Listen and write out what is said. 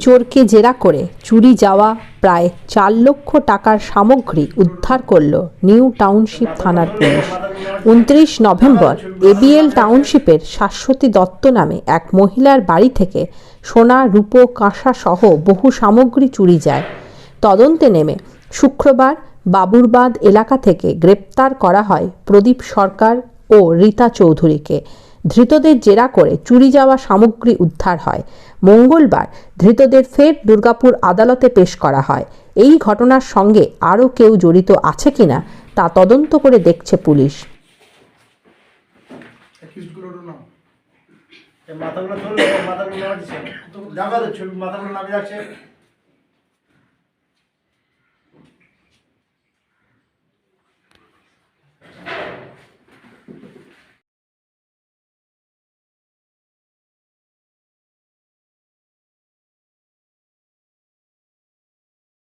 চোরকে জেরা করে চুরি যাওয়া প্রায় চার লক্ষ টাকার সামগ্রী উদ্ধার করল নিউ টাউনশিপ থানার পুলিশ। উনত্রিশ নভেম্বর এবিএল টাউনশিপের শাশ্বতী দত্ত নামে এক মহিলার বাড়ি থেকে সোনা, রূপো, কাঁসা সহ বহু সামগ্রী চুরি যায়। তদন্তে নেমে শুক্রবার বাবুরবাদ এলাকা থেকে গ্রেপ্তার করা হয় প্রদীপ সরকার ও রীতা চৌধুরীকে। ধৃতদের জেরা করে চুরি যাওয়া সামগ্রী উদ্ধার হয়। মঙ্গলবার ধৃতদের ফের দুর্গাপুর আদালতে পেশ করা হয়। এই ঘটনার সঙ্গে আরও কেউ জড়িত আছে কিনা তা তদন্ত করে দেখছে পুলিশ। মাথাগুলো মাথাগুলো মাথাগুলো নামে যাচ্ছে।